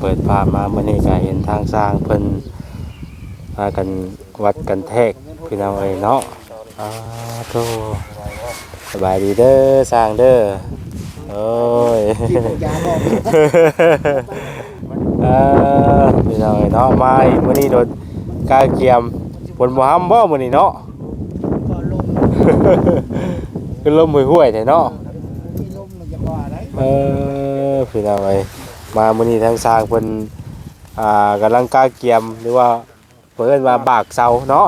เปิดภาพมาเมื่อนี้ก็เห็นทางสร้างเพิ่นพากันวัดกันแทกพี่น้องเอ้ยเนาะอ้าโธ่สบายดีเด้อสร้างเด้อโอ้ยอกเออพี่น้องเอ้ยเนาะมาอีกมื้อนี้โดนกาเกียมบนบ่ฮัมบ่มื้อนี้เนาะก็ลมคือลมห้วยๆแท้เนาะเออพี่น้องเอ้ย มามื้อนี้ทางสร้างเพิ่นอ่ากำลังกาเกียมหรือว่าเพิ่นว่าบากเสาเนาะ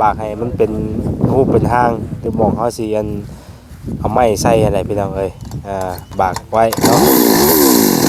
บากให้มันเป็นรูปเป็นหางหรือหมองเฮาสิอันเอาไม้ใส่อะไรพี่น้องเอ้ยอ่าบากไว้เนาะ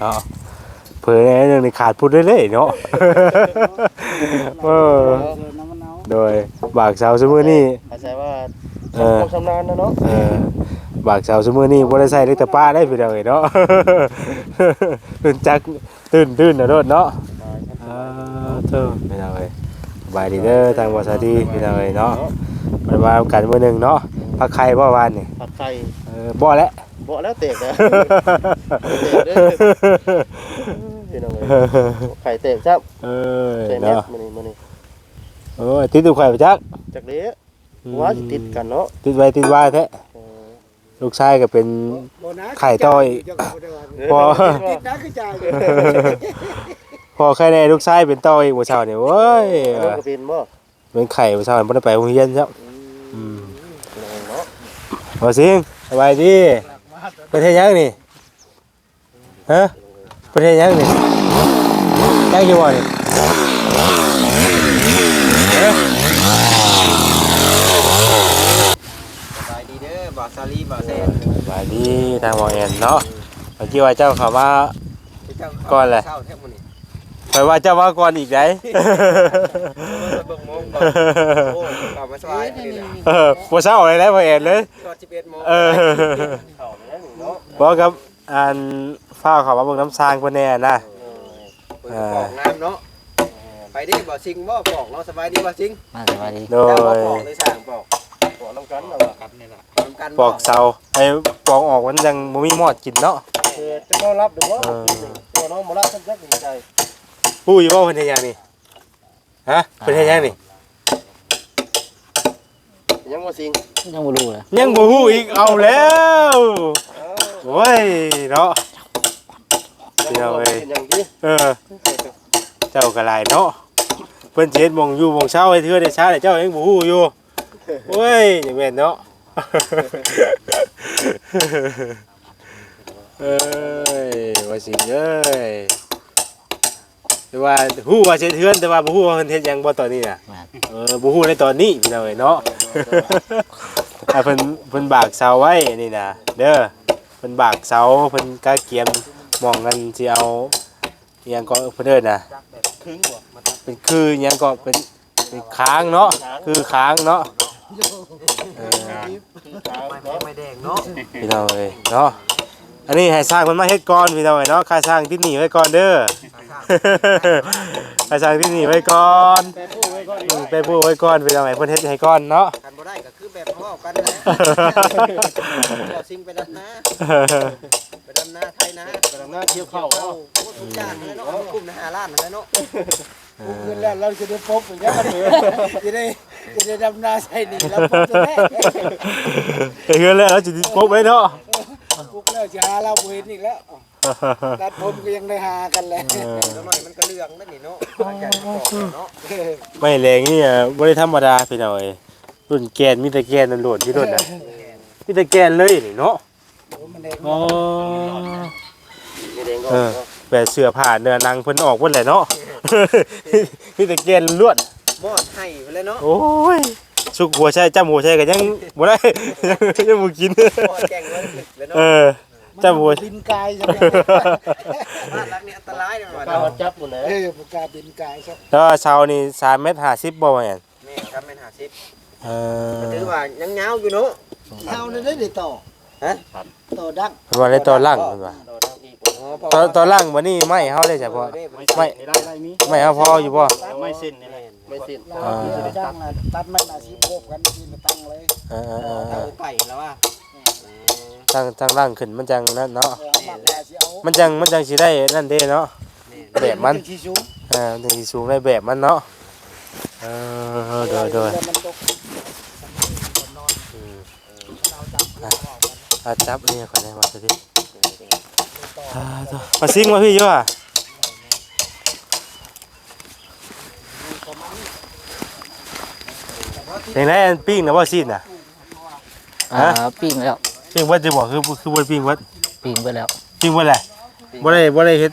เนาะ เผยในเรื่องนี้ขาดพูดได้เลยเนาะเออน้ำมันเอาโดยบากเสาซุมื้อนี้อาศัยว่าเออความชำนาญนะเนาะเออบากเสาซุมื้อนี้บ่ได้ใส่เล็กแต่ป้าได้พี่น้องเอ้ยเนาะตื่นจักตื่นตื่นนะโดดเนาะอ่าเท่าพี่น้องเอ้ยสบายดีเด้อทางวาซาดีพี่น้องเอ้ยเนาะมันมากันมื้อหนึงเนาะพักไข่บ่วานนี่ผัดไข่เออบ่แล้วบ่แล้วเตกนะพี่น้องเอ้ย ไข่เตกครับเออใส่เน็ตเนาะมื้อนี้มื้อนี้โอ้ยติดตุกไข่ไปจักจักเด้ว่าสิติดกันเนาะติดไว้ติดไว้แท้เออลูกชายก็เป็นโบนัสไข่ต้อยพอติดนะคือจ่ายอยู่พอไข่แน่ลูกชายเป็นต้ออีกมื้อเช้านี่โอ้ยอันนั้นก็เป็นบ่เป็นไข่มื้อเช้าบ่ได้ไปโรงเรียนครับอืมเนาะบ่สิงสบายดีประเทศยังนี่ฮะประเทศยังนี่ ยังอยู่บ่นี่ฮะสบายดีเด้อบ่าวซาลีบ่าวแซนสบายดีทางหมอแอนเนาะเมื่อกี้ว่าเจ้าเข้ามาเจ้าก่อนแหละเช้าแทบมื้อนี้ไปว่าเจ้ามาก่อนอีกไดเบิ่งโมงก่อนโอ้กลับมาสบายดีเลยเออบ่เช้าอะไรแล้วหมอแอนเลยตอน11โมงเออเพราะครับอันฟ้าวเขามาเบิ่งน้ำซางเพิ่นแน่นะ เปิดปอกน้ำเนาะไปดิบ่าวซิงบ่ปอกเนาะสบายดีบ่าวซิงมาสวัสดีโดเจ้าบ่ยปอกเลยสร้างปอกบ่น้ำกันเนาะครับนี่ล่ะทำกันปอกเสาไอ้ปอกออกมันยังบ่มีหมอดกินเนาะคือจะนอนรับหรือว่าเออ ตัวน้องบ่รับสักจักหนึ่งใจปู้อยู่บ่เพิ่นเฮ็ดหยังนี่ฮะเพิ่นเฮ็ดหยังนี่ยังบ่สิงยังไม่รู้เลยยังบ่ฮู้อีกเอาแล้วโอ้ยเนาะ เดี๋ยวบ่เว้ยเป็นอย่างที่เออ เจ้าก็หลายเนาะเพิ่นสิเฮ็ดหมองอยู่หมองเช้าให้เทื่อได้ช้าแต่เจ้ายังบ่ฮู้อยู่โอ้ยอย่าแม่นเนาะเอ้ยว่าสิเอ้ยแต่ว่าฮู้ว่าสิเฮ็ดเทือนแต่ว่าบ่ฮู้ว่าเพิ่นเฮ็ดหยังบ่ตอนนี้น่ะเออบ่ฮู้ในตอนนี้พี่น้องเอ้ยเนาะอะเพิ่นเพิ่นบากเสาไว้นี่นะเด้อเพิ่นบากเสาเพิ่นกาเกียมห มองกันสิเอาอิหยังก็เพิ่นเด้อน่ะครึ่งบ่มาเป็นคืออิหยังก็เป็นเป็นค้างเนาะคือค้างเนาะเออไม่แดงเนาะพี่น้องเอ้ยเนาะอันนี้ให้สร้างเพิ่นมาเฮ็ดก่อนพี่น้องเอ้ยเนาะค่าสร้างที่หนีไว้ก่อนเด้อ ค่าสร้างที่หนีไว้ก่อนแต่ผู้ไว้ก่อนอืมไปพูดไว้ก่อนพี่น้องเอ้ยเพิ่นเฮ็ดให้ก่อนเนาะ กันบ่ได้ก็ แบบเว้ากันนะบ่าวซิงไปดำนาไปดำนาไทยนะกำลังหน้าเที่ยวเข้าเข้าเนาะโอ้ทุกอย่างเลยเนาะกลุ่ม5ล้านเลยเนาะปุ๊บขึ้นแล้วเราจะได้พบอย่างนี้จะได้จะได้ดำนาใส่หนีแล้วพบจะได้เฮ้ยเฮือนแล้วเราจะพบไว้เนาะปุ๊บแล้วจะหาเราเห็นอีกแล้วตัดผมก็ยังได้หากันเลยเออแล้วหน่อยมันก็เรื่องนั่นนี่เนาะหลังจากที่บอกเนาะไม่แรงนี่อะบ่ได้ธรรมดาพี่น้องเอ้ย รุ่นแกนมีแต่แกนล้วนๆที่รุ่นน่ะมีแต่แกนเลยนี่เนาะมันได้อ๋อนี่เด้งก็เออเนาะแบบเสื้อผ้าเนื้อหนังเพิ่นออกเพิ่นแหละเนาะ มีแต่เกณฑ์ล้วนมอดให้ไปเลยเนาะโอ้ยสุกหัวใช่จ้ำหัวใช่ก็ยังบ่ได้ ยังบ่กินมอดแกงไว้ลึกเลยเอเนาะอจ้ำหัว บินกายใช่ไหมบ้านหลังนี้อันตรายเลยว่ะกล้าเนาะมาจับหมดเลยเออปากกาบินกายครับแล้วเช้านี่3เมตร50บ่ว่าหยังแม่ครับแม่นหาซิป เอถืออว่ายังเงาอยู่เนาะเฮาเลยได้ได้ต่อฮะต่อดังเพิ่นว่าได้ตอนล่างเพิ่นว่าต่อทางอีกอ๋อเพราะตอนว่าตอนล่างบ่นี่ไม่เฮาเลยจ้ะพ่อไม่ได้ได้มีไม่เฮาพออยู่บ่ไม่สิ้นนี่แหละไม่สิ้นเราที่ได้ดังอะตัดไม้หนาชีพโคบกันกินมาตั้งเลยเออเออเออเอเอาอไปแล้วว่าทางทางล่างขึ้นมันจังนั่นเนาะเออเอาปากกาสิเอามันจังมันจังสิได้นั่นเด้เนาะแบบมันที่สูงเออมันจังสิสูงได้แบบมันเนาะเออโดยโดย แล้วมันตก อาจับเนี่ยก่อนได้ว่าจะดิอ่าตัวมาซิงมาพี่อยู่อะอย่างไรอันปิ้งนะว่าซีนน่ะอ่าปิ้งแล้วปิ้งวัดจะบอกคือคือวัดปิ้งวัดปิ้งไปแล้วปิ้งวัดแหละบ่ได้บ่ได้เฮ็ด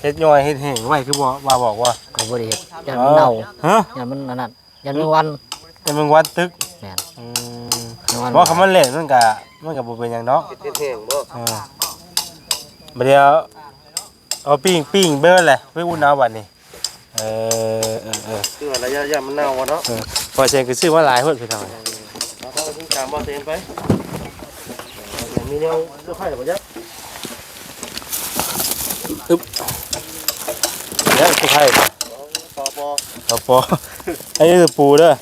เฮ็ดย่อยเฮ็ดแห้งไว้คือบ่ว่าบอกว่าก็บ่ได้เฮ็ดยันมันเน่าฮะยันมันอันนั้นยันมันวันแต่มึงวัดตึกแม่นอืม ยันวันบ่คำมันเล่นมันก็มันก็บ่เป็นหยังเนาะติดแห้งบ่เออบัดเดียวเอาปิ้งปิ้งเบิ่นแหละไปอุ่นเอาบัดนี้เออเออเออคือว่าระยะยามมันเน่าบ่เนาะพอเสียงก็ซื้อมาหลายเพิ่นพี่น้องเราต้องถึงตามบ่เต็มไปมีแนวเสื้อผ้าบ่ยักแล้วสุไทยปอปอเอาปออันนี้คือปูเด้อ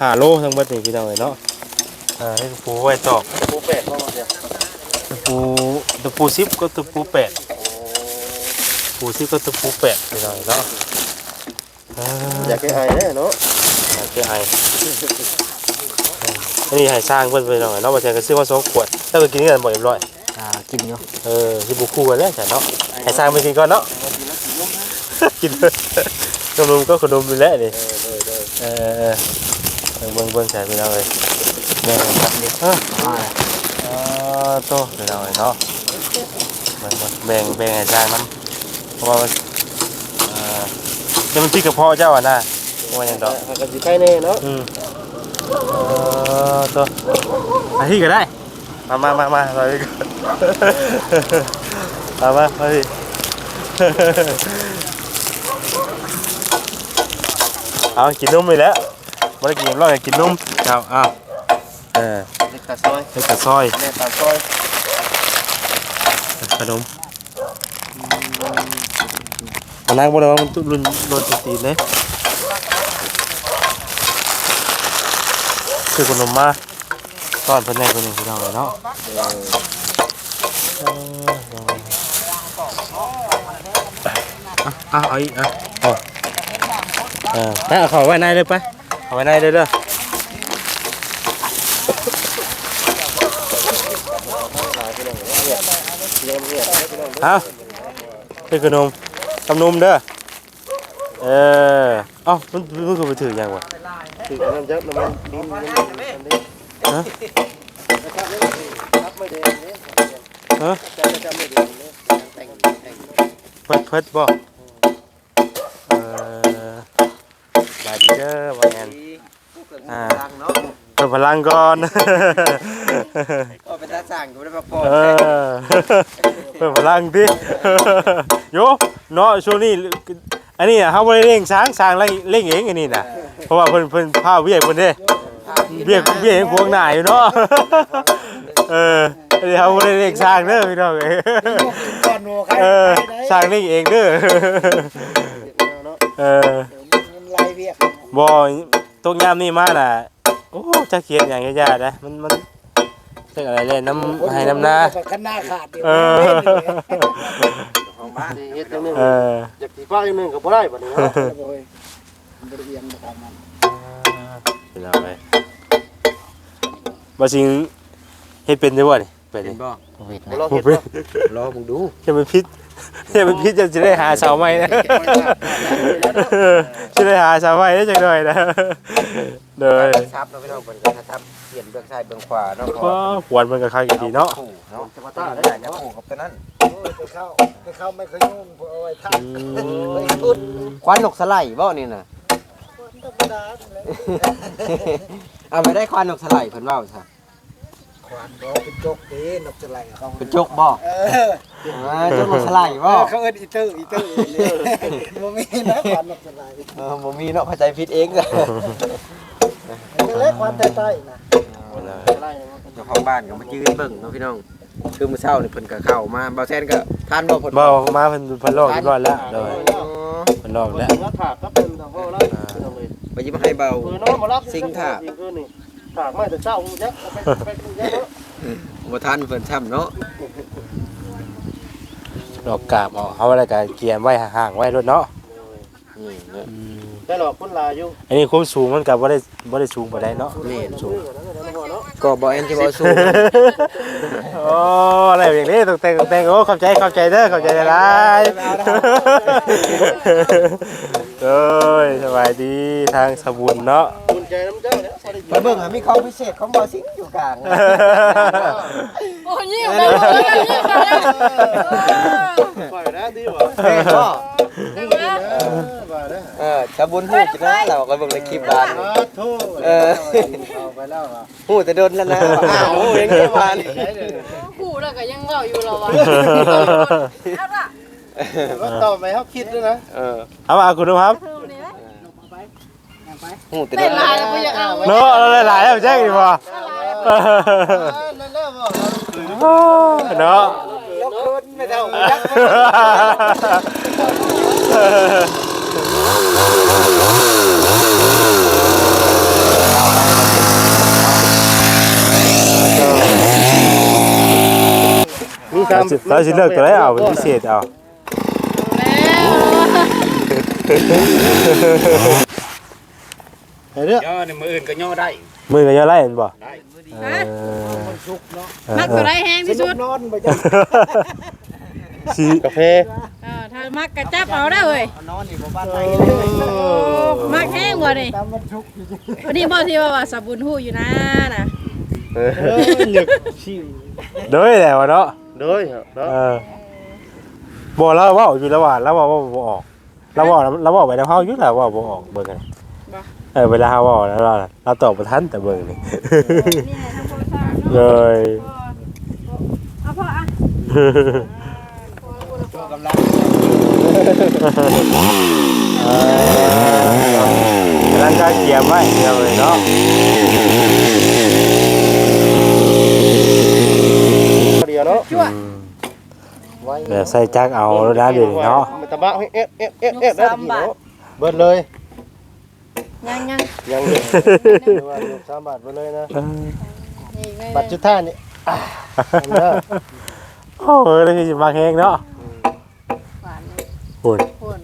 ห้าโลทั้งหมดนี่พี่น้องเอ้ยเนาะ อ่านี่คือปูไว้ตอกปูเป็ดบ่มาเสียตะปูตะปูสิบก็ตะปูแปดปูสิบก็ตะปูแปดพี่น้องเอ้ยเนาะอ่าอยากให้อายแน่เนาะโอเคไออันนี้ให้สร้างเพิ่นไปหน่อยเนาะบ่ใช่ก็ซื้อมาสองขวดถ้าไปกินกันบ่เรียบร้อยอ่ากินอยู่เออสิบ่คู่กันแล้วจ้ะเนาะให้สร้างไปกินก่อนเนาะกินขนมก็ขนมอยู่แล้วนี่เออเออเออเบิ่งเบิ่งใส่ไปแล้วเลย แบ่งกันครับเอออ่าเออโตไปแล้วเนาะแบ่งแบ่งแบ่งให้สร้างน้ำเพราะว่ามันเออจะมันพี่กับพ่อ เจ้าอะนะว่าหยังดอกหากันสิใครแน่เนาะอืมเออตัวมาที่ก็ได้มามามามาเราที่ก่อนมามามาที่เอากินนมไปแล้วมาได้กินร้อยกินนมเอาเอาเออเล็กตาซอยเล็กกระซอยแม่ตาซอยขนมมันนั่งบนอะไรมันตุรุนโดนตีนเลยคือขนมมาตอนเพิ่นแน่คนหนึ่งพี่น้องเลยเนาะเออเอาเอาอีกเอาเอาเออไปเอาเข้าไว้ในเลยไปเอาไว้ในเลยเด้อ เอาเป็นขนมทำนมเด้อเออเอ้ามันมันก็ไปถือยังวะคือน้ำยักษ์น้ำมันดินน้ำมันอันนี้ฮะรับไม่ได้นี่ฮะจะจะจำไม่ได้นี่แต่งแต่งเพิดเพิดบ่เออบายดีเด้อบ่แอนดีเกิดอ่าพลังเนาะเปิดพลังก่อนก็เป็นตาสั่งกูได้มาปอ เออเปิดพลังดิโยเนาะช่วงนี้อันนี้อะเฮาบ่ได้เร่งช้างช้างเร่งเร่งเองอันนี้น่ะเพราะว่าเพิ่นเพิ่นพาเวียกเพิ่นเด้เบี้ยเบี้ยยังพวงหน้าอยู่เนาะเออเดี๋ยวเขาไม่ได้เรียกสร้างเด้อพี่น้องเอ้ยก่อนหัวใครเออไปสร้างนี่เองเด้อเนาะเออมันไล่เวียกบ่ตกยามนี่มาน่ะโอ้จะเขียนอย่างยากๆนะมันมันเรื่องอะไรเลยน้ำให้น้ำหน้าขันหน้าขาดเดียวเออของบ้านเฮ็ดจังนึงเอออยากสิฟ้าจังนึงก็บ่ได้บัดนี้เนาะโอ้ยมันบ่ได้เอียงไปทางนั้นพี่น้องเอ้ยบ่สิงเฮ็ดเป็นได้บ่นี่เป็นเป็นี่นบ่โควิดบ่นะลองบ่เฮ็ดเป็นบ่รอมึงดูจะมันพิษ เนี่ยมันพิษจะจะได้หาเสาใหม่นะจะได้หาเสาใหม่ได้จังหน่อยนะเด้อทับเนาะพี่น้องเพิ่นก็ทับเปลี่ยนเบื้องซ้ายเบื้องขวาเนาะก็หวนมันก็เข้าอยู่ดีเนาะคู่เนาะจะมาต้าได้จะคู่กับตัวนั้นโอ้ยไปเข้าไปเข้าไม่เคยยุ่งเอาไว้ทักอืมควันนกสไลด์บ่นี่น่ะธรรมดาเลยเอาไปได้ควันนกสไลด์เพิ่นเว้าซะ ขวานบ่เป็นจกเด้นกจะไหลเขาเป็นจกบ่เอออ่าจกนกสไลด์บ่เขาเอิ้นอีเตอร์อีเตอร์บ่มีนะขวานนกจะไหลเออบ่มีเนาะเข้าใจผิดเองจ้ะมันเล็กขวานใต้ๆนะเจ้าของบ้านก็มายืนเบิ่งเนาะพี่น้องคือมื้อเช้านี่เพิ่นก็เข้ามาบ่แซนก็ทานบ่เพิ่นบ่มาเพิ่นเพิ่นลอกเรียบร้อยแล้วเด้ออ๋อเพิ่นลอกแล้วว่าถากก็เป็นทางพ่อแล้วเลยไปยิบให้เบาคือน้องมารับสิงถาก คือนี่ถากไม่แต่เช้ายักไปไปยักเนาะบ่ทันเพิ่นช้ำเนาะลอกกาบออกเอาอะไรก็เกียมไว้ห่างๆไว้รถเนาะนี่เนาะอืมได้หรอกคนลาอยู่อันนี้ความสูงมันก็บ่ได้บ่ได้สูงปานใดเนาะนี่สูงเนาะก็บ่แอนที่บ่สู้โอ้อะไรอย่างนี้ตกแต่งตกแต่งโอ้ขอบใจขอบใจเด้อขอบใจหลายๆเอ้ยสบายดีทางสบุญเนาะคุณ ใจน้ำเจ้าเนี่ยไปเบิ่งอะมีของพิเศษของบ่สิงอยู่กลางโอ้ยยิ้มเลยยิ้มเลยยิ้มเลยปล่อยนะดีว่ะแม่ก็ว่านะเออชาบุญฮู้จังนะเราก็เบิ่งในคลิปบ้านโทษเออ เอาไปแล้วอะฮู้แต่โดนแล้วนะอ้าวอย่างนี้บ้านหูแล้วก็ยังเล่าอยู่หรอวะก็ตอบไปเขาคิดด้วยนะเออ เอามาคุณดูครับ ฮู้แต่โดเต้นนลายแล้วกูอยากเอาเนาะเราหลายๆแล้วแจ้งดีบ่นั่นแหละบอกเนาะยกขึ้นไม่เท่ายักษ์มีเราสิเราสิเลือกตัวไหนเอาเป็นพิเศษเอา เรื่องย่อในมืออื่นก็ย่อได้มือก็จะไล่เห็นบ่เออชุกเนาะมักตัวได้แห้งที่สุดนอนไปจังสีกาแฟเออถ้ามักกระจับเอาได้เว้ยนอนอยู่บ้านไหนโอ้มักแห้งกว่านี่ตามมันชุกอยู่วันนี้บอกที่ว่าว่าสบุญหูอยู่นะนะเออหยึกชิวโดยแหละวะเนาะโดยเนาะเออบ่เราเว้าอยู่แล้วว่าเราเว้าว่าบ่ออกเราเว้าเราเว้าไปแล้วเฮาอยู่แล้วว่าบ่ออกเบิ่งกัน เออเวลาเฮาเว้าแล้วเราเราตอบบ่ทันแต่เบิ่งนี่นี่ให้ทั้งโพสต์เลยเอาพ่ออะกำลังเออกำลังจะเกียมไว้เดียวเลยเนาะเดียวเนาะอืมแบบใส่จักเอาแล้วนะเดี๋ยวนี้เนาะ มันตะบะให้เอ๊ะเอ๊ะเอ๊ะเอ๊ะได้กี่เนาะเบิดเลย ยังยังยังเลยว่าอยู่สามบาทเบิดเลยนะเอออีกเลยบัตรจุดท่านี่อะเห็นเด้อโอ้ยแล้วคือมาแห้งเนาะหวานปุ่นคน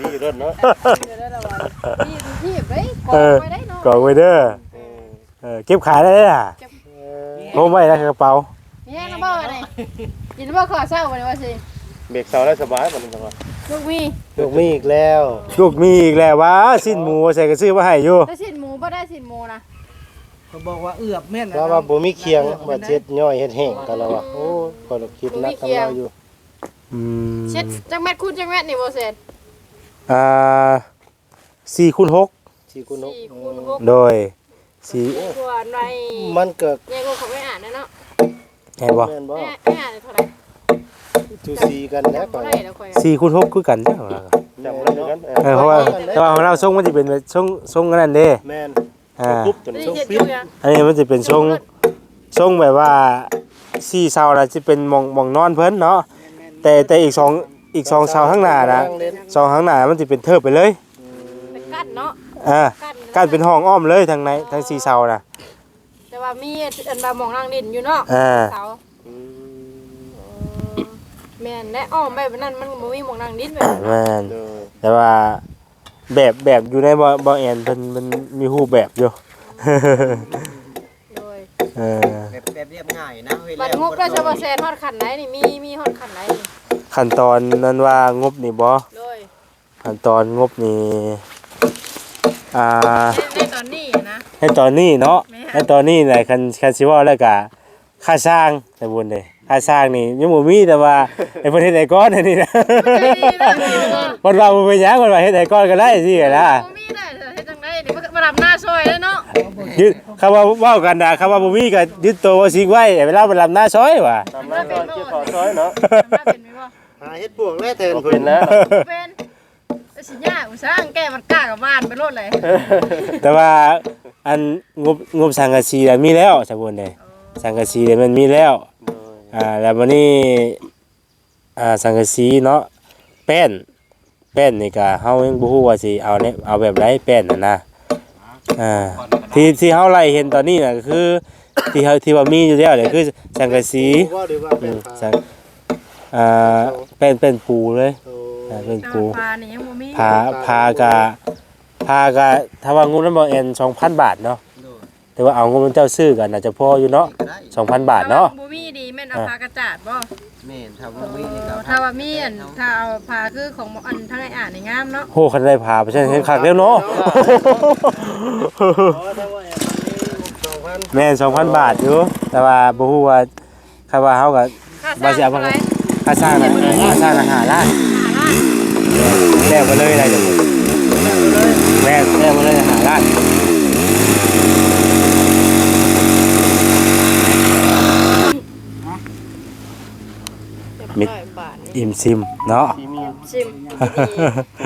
ดีรถเนาะเดี๋ยวได้ละวันนี่ดูที่ไปกเอองอไปได้เนาะกองไว้เด้อเออเก็บขายได้เลยล่ะเออโอ้ไม่นะกระเป๋ามีแห้งนะบ่นี่กินบ่ข้าวเช้าวันนี้ว่าสิเบรกเสาได้สบายมันจังหวะ ลูกมีลูกมีอีกแล้วลูกมีอีกแล้ววะสิ้นหมูใส่กระซื้อมาให้อยู่ได้สินหมูบ่ได้สินหมูนะเขาบอกว่าเอือบแม่นแล้วว่าบ่มีเคียงมาเช็ดย่อยเฮ็ดแห้งกันแล้วว่ะโอ้ยก็คิดนักทำเราอยู่อืมเช็ดจังแมทคุณจังแมทนี่บ่เสร็จอ่าสี่คูณหกที่คุณนกสี่คูณหกโดยสี่กว่าในมันเกิดเนี่ยกูเขาไม่อ่านนะเนาะเห็นบ่แม่นบ่ไม่ไม่อ่านเท่าไหร่ ทูซีกันแล้วก่เท่าอนไหร่แล้วค่อยสี่คูณหกคือกันใช่ไหมจำได้กันเออเพราะว่าแต่ว่าของเราทรงมันจะเป็นแบบทรงทรงอันนั้นเด้แม่นอ่าปุ๊บจนได้ช่วงเฮ็ดฟิอตยู่ยังอันนี้มันจะเป็นทรงทรงแบบว่าสี่เสาน่ะจะเป็นหมองหมองนอนเพิ่นเนาะแต่แต่อีกสองอีกสองเสาข้างหน้านะสองข้างหน้ามันจะเป็นเทิบไปเลยเป็นกั้นเนาะอ่ากั้นกั้นเป็นห้องอ้อมเลยทางในทางสี่เสาน่ะแต่ว่ามีอันบามองนางดินอยู่เนาะอ่าเสา แม่นและอ้อมแบบนั้นมันบ่มีหมองนางดินแบบแม่นเออแต่ว่าแบบแบบอยู่ในบ่บ่แอนเพิ่นมันมีรูปแบบอยู่ โดยเออแบบแบบเรียบง่ายนะเฮ้ยบัดงบได้ชาวบ้านแซนฮอดขันไหนนี่มีมีฮอดขันไหนนี่ขั้นตอนนั้นว่างบนี่บ่โดยขั้นตอนงบนี่อ่าในตอนนี้นะ ให้ตอนนี้เนาะแม่ ให้ตอนนี้น่ะคันคันสิเว่าแล้วก็ค่าสร้างแต่บุญเด้ ค่าสร้างนี่ยังบ่มีแต่ว่าไอ้เพิ่นเฮ็ดให้ก่อนอันนี้นะใจดีนะบ่ว่าบ่เป็นหยังบ่ว่าเฮ็ดให้ก่อนก็ได้สินะบ่มีได้เฮ็ดจังได๋นี่มารับหน้าซอยแล้วเนาะยึดคำว่าเว้ากันน่ะคำว่าบ่มีก็ยึดตัวว่าสิงไว้เวลาไปลำหน้าซอยว่ะตามนั้นก็เกี่ยวขอซอยเนาะมาเป็นไหมบ่หาเฮ็ดปวกแม่แทนบ่เพิ่เป็นนแล้วเป็นแต่สิยากอุตส่าห์แก้มันกล้ากับบ้านไปโลดเลยแต่ว่าอันงบงบสังกะสีน่ะมีแล้วสมบูรณ์เลยสังกะสีเนี่ยมันมีแล้ว อ่าแล้ววันนี้อ่าสังกะสีเนาะแป้น แป้นนี่ก็เฮายังบ่ฮู้ว่าสิเอาเนี่ยเอาแบบไรแป้นน่ะนะอ่าที่ที่เฮาไล่เห็นตอนนี้น่ะก็คือ ที่เฮาที่ว่ามีอยู่แล้วเนี่ยคือสังกะสีว่าหรือว่าอืเป็นมผ้าสังอ่าแป้นเป็นปูเลยโอ้อ่าเป็นแต่ปูว่าปลานี่ยังบ่มีพาพากะพากะถ้าว่างบนั้นบ่เอ็น2,000 บาทเนาะโดดแต่ว่าเอางบมันเจ้าซื้อกันน่าจะพออยู่เนาะก็ได้2,000 บาทเนาะ บ่มีดีแม่ นเอาพากระจาดบ่แม่นถ้าว่ามีนี่ก็ถ้าว่ามีอันถ้าเอาพาคือของอันทั้งไอ้อ่านนี่งามเนาะโหคันได้พาไปใช่เห็นคักแล้วเนาะอ๋อถ้าว่าอย่างนี้2,000แม่น2,000 บาทอยู่ แต่ว่าบ่ฮู้ว่าคันว่าเฮาก็ค่าว่าสิเอามาท่ไหร่ค่าสร้างน่ะค่าสร้างน่ะ5ล้านแลกไปเลยได้จังแม่นแลกไปเลย5ล้าน มิดบาทนี่ อิ่มซิมเนาะ ที่มีชิมดี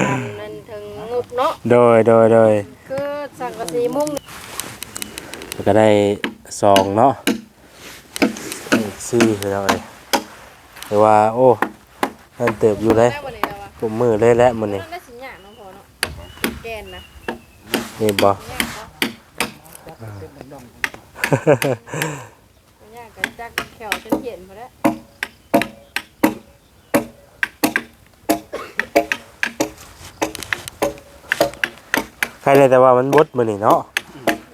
อันนั้นถึงงบเนาะโดยโดยโดยคือสังกะสีมุ้งแล้วก็ได้ซองเนาะซี่คือเราเลยแต่ว่าโอ้นั่นเติบอยู่เลยได้บ่นี่แล้ววะผมมือเลยแหละมันนี่มันได้สิหยาน้องพอเนาะแกนนะนี่บ่ ยากบ่ยากกันจักแขวจนเขียนพอแล้ว รเลยแต่ว่ามันบดมันนี่เนาะ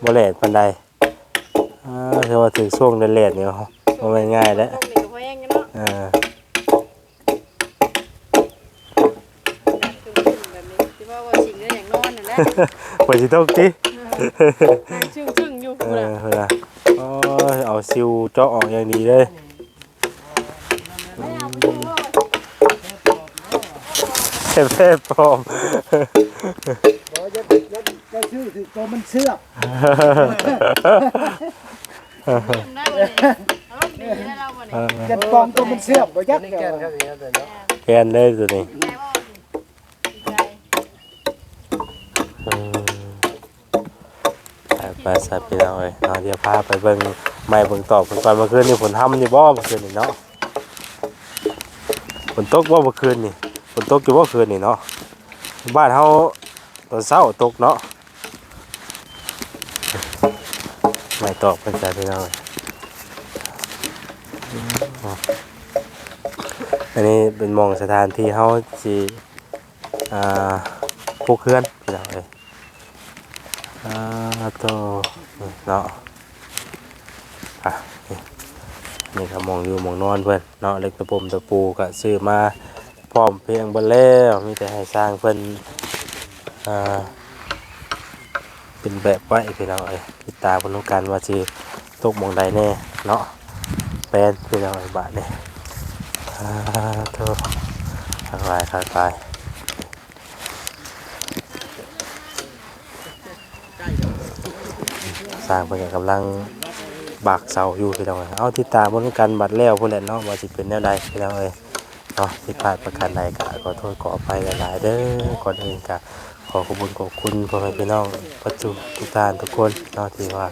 บ่แหลดปานใดอ่าถือว่าถึงช่วงแหลดๆนี่เนาะบ่แม่นง่ายแล้วตรงนี้ก็พอแห้งอยู่เนาะอ่าคือแบบนี้ที่ว่าว่าสิงก็อย่างนอนนั่นแหละบ่สิตกตินั่งชึ่งๆอยู่เอพุ่นอน่ะเพิ่นน่ะโอ้ยเอาซิวเจาะออกอย่างดีเลยไม่เอาไปดูว่าแท้ๆปลอมบ่ จะจะจะชื่อถึงตัวมันเสื้อกจิ้มได้บ่เนี่ยเอารมณ์ดีได้เราบ่เนี่ยจะปลอมตัวมันเสื้อกบ่ยักนี่แกแกนครับอย่างนี้เนาะแกนเลยตัวนี้แม่ว่าดีใจอืมไปไปสัตว์พี่น้องเอ้ยเอาเดี๋ยวพาไปเบิ่งไม้เบิ่งตอกเพิ่นก่อนเมื่อคืนนี่ฝนทำอยู่บ่เมื่อคืนนี่เนาะฝนตกบ่เมื่อคืนนี่ฝนตกอยู่บ่คืนนี่เนาะบ้านเฮาตอนเช้าตกเนาะไม้ ตอกเพิ่นจ้ะพี่น้องเอ้ยอืมอันนี้เป็นมองสถานที่เฮาสิอ่าปลูกเฮือนพี่น้องเอ้ยอ่าโตเนาะอะนี่นี่ก็มองอยู่มองนอนเพื่อนเนาะเล็กตะปมตะปูก็ซื้อมาพร้อมเพียงเบนแล้วมีแต่ให้สร้างเพิ่นอ่า เป็นแบบไว้พี่น้องเอ้ยติดตามพนต้องการว่าสิตกมองใดแน่เนาะแปลนพี่น้องเอ้ยบาทนี่อ่าโตข้างลายขางลายสร้างเพิ่นก็กำลังบากเสาอยู่พี่น้องเอ้ยเอาติดตามบนกันบัดแล้วพุ่นแหละเนาะว่าสิเป็นแนวใดพี่น้องเอ้ยเนาะผิดพลาดประการใดก็ขอโทษขออภัยหลายๆเด้อก่อนอื่นก็ข อขอบคุณขอบคุณพ่อแม่พี่น้องประจุทุกท่านทุกคนเนาะที่ว่า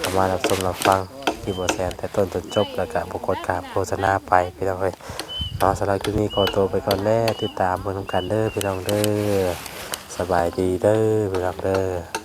เามารับชมรับฟังที่บ่แซนแต่ต้นจนจบแล้วก็บ่กดกาบโฆษณาไปพี่น้องเลยเนาะสำหรับคลิปนี้ขอตัวไปก่อนแล้วติดตามเพิ่นกันเด้อพี่น้องเด้อสบายดีเด้อพี่น้องเด้อ